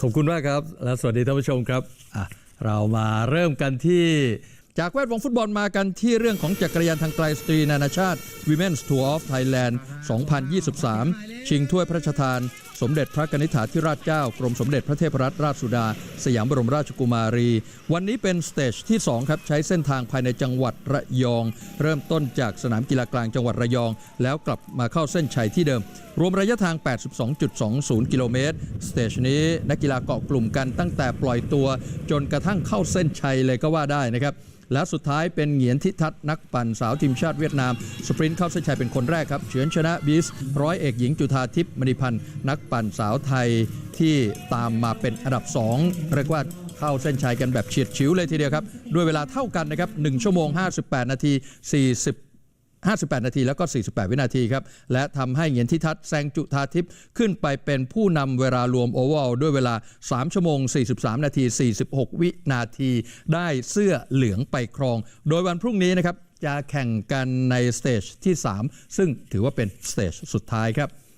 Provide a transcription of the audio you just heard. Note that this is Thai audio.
ขอบคุณมากครับ และสวัสดีท่านผู้ชมครับเรามาเริ่มกันที่จากแวดวงฟุตบอลมากันที่เรื่องของจักรยานทางไกลสตรีนานาชาติ Women's Tour of Thailand 2023 ชิงถ้วยพระราชทาน มเด็จพระกนิษฐาธิราชเจ้ากรมสมเด็จพระเทพรัตนราชสุดา สยามบรมราชกุมารี วันนี้เป็นสเตจที่ 2 ครับ ใช้เส้นทางภายในจังหวัดระยอง เริ่มต้นจากสนามกีฬากลางจังหวัดระยอง แล้วกลับมาเข้าเส้นชัยที่เดิม รวมระยะทาง 82.20 กิโลเมตรสเตจนี้นักกีฬาเกาะกลุ่มกันตั้งแต่ปล่อยตัว จนกระทั่งเข้าเส้นชัยเลยก็ว่าได้นะครับและสุดท้ายเป็นเหงียนทิทัศนักปั่นสาวทีมชาติเวียดนาม สปรินต์เข้าเส้นชัยเป็นคนแรกครับ เฉือนชนะบีสร้อยเอกหญิงจุธาทิพย์มณีพันธ์นักปั่นสาวไทยที่ตามมาเป็นอันดับ 2 เรียกว่าเข้าเส้นชัยกันแบบเฉียดฉิวเลยทีเดียวครับ ด้วยเวลาเท่ากันนะครับ 1 ชั่วโมง 58 นาที 40 58 นาทีแล้วก็ 48 วินาทีครับ และทำให้เหงียนทิทัศน์แซงจุธาทิพย์ขึ้นไปเป็นผู้นำเวลารวมโอเวอร์ด้วยเวลา 3 ชั่วโมง 43 นาที 46 วินาที ได้เสื้อเหลืองไปครอง โดยวันพรุ่งนี้นะครับ จะแข่งกันในสเตจที่ 3 ซึ่งถือว่าเป็นสเตจสุดท้ายครับ